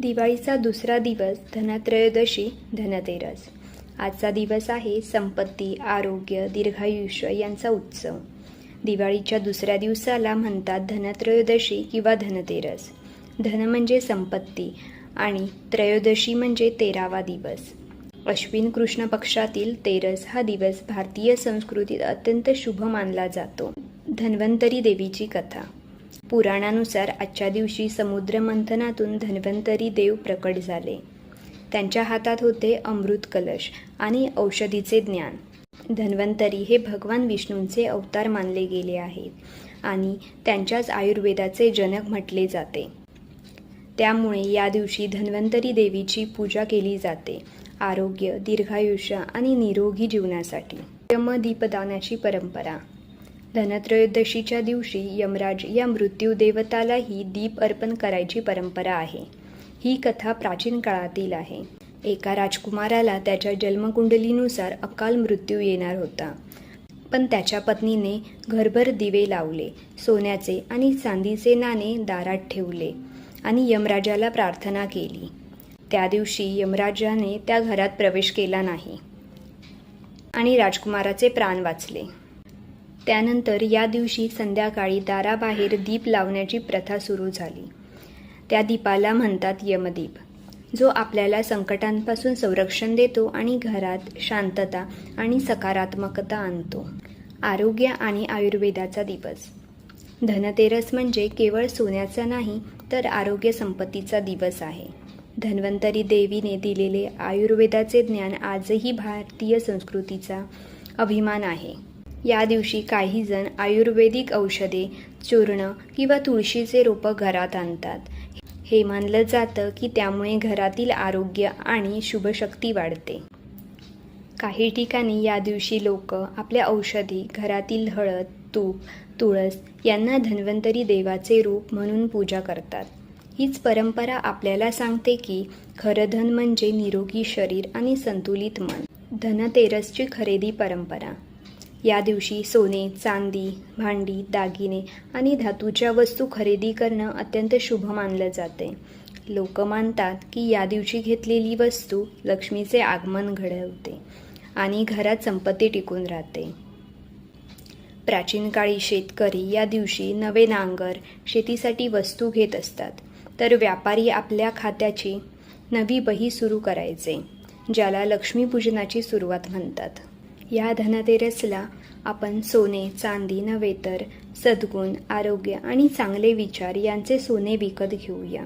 दिवाळीचा दुसरा दिवस धनत्रयोदशी धनतेरस. आजचा दिवस आहे संपत्ती आरोग्य दीर्घायुष्य यांचा उत्सव. दिवाळीच्या दुसऱ्या दिवसाला म्हणतात धनत्रयोदशी किंवा धनतेरस. धन म्हणजे संपत्ती आणि त्रयोदशी म्हणजे तेरावा दिवस. अश्विन कृष्ण पक्षातील तेरस हा दिवस भारतीय संस्कृतीत अत्यंत शुभ मानला जातो. धन्वंतरी देवीची कथा. पुराणानुसार आजच्या दिवशी समुद्रमंथनातून धन्वंतरी देव प्रकट झाले. त्यांच्या हातात होते अमृत कलश आणि औषधीचे ज्ञान. धन्वंतरी हे भगवान विष्णूंचे अवतार मानले गेले आहेत आणि त्यांच्याच आयुर्वेदाचे जनक म्हटले जाते. त्यामुळे या दिवशी धन्वंतरी देवीची पूजा केली जाते आरोग्य दीर्घायुष्य आणि निरोगी जीवनासाठी. यमदीपदानाची परंपरा. धनत्रयोदशीच्या दिवशी यमराज या मृत्यू देवतालाही दीप अर्पण करायची परंपरा आहे. ही कथा प्राचीन काळातील आहे. एका राजकुमाराला त्याच्या जन्मकुंडलीनुसार अकाल मृत्यू येणार होता. पण त्याच्या पत्नीने घरभर दिवे लावले सोन्याचे आणि चांदीचे नाणे दारात ठेवले आणि यमराजाला प्रार्थना केली. त्या दिवशी यमराजाने त्या घरात प्रवेश केला नाही आणि राजकुमाराचे प्राण वाचले. त्यानंतर या दिवशी संध्याकाळी दाराबाहेर दीप लावण्याची प्रथा सुरू झाली. त्या दीपाला म्हणतात यमदीप जो आपल्याला संकटांपासून संरक्षण देतो आणि घरात शांतता आणि सकारात्मकता आणतो. आरोग्य आणि आयुर्वेदाचा दिवस. धनतेरस म्हणजे केवळ सोन्याचा नाही तर आरोग्य संपत्तीचा दिवस आहे. धन्वंतरी देवीने दिलेले आयुर्वेदाचे ज्ञान आजही भारतीय संस्कृतीचा अभिमान आहे. या दिवशी काही जण आयुर्वेदिक औषधे चूर्ण किंवा तुळशीचे रोपं घरात आणतात. हे मानलं जातं की त्यामुळे घरातील आरोग्य आणि शुभशक्ती वाढते. काही ठिकाणी या दिवशी लोक आपल्या औषधी घरातील हळद तूप तुळस यांना धन्वंतरी देवाचे रूप म्हणून पूजा करतात. हीच परंपरा आपल्याला सांगते की खरं धन म्हणजे निरोगी शरीर आणि संतुलित मन. धनतेरसची खरेदी परंपरा. या दिवशी सोने चांदी भांडी दागिने आणि धातूच्या वस्तू खरेदी करणं अत्यंत शुभ मानलं जाते लोक मानतात की या दिवशी घेतलेली वस्तू लक्ष्मीचे आगमन घडवते आणि घरात संपत्ती टिकून राहते. प्राचीन काळी शेतकरी या दिवशी नवे नांगर शेतीसाठी वस्तू घेत असतात. तर व्यापारी आपल्या खात्याची नवी बही सुरू करायचे ज्याला लक्ष्मीपूजनाची सुरुवात म्हणतात. या धनतेरसला आपण सोने चांदी नव्हे तर सद्गुण आरोग्य आणि चांगले विचार यांचे सोने विकत घेऊया.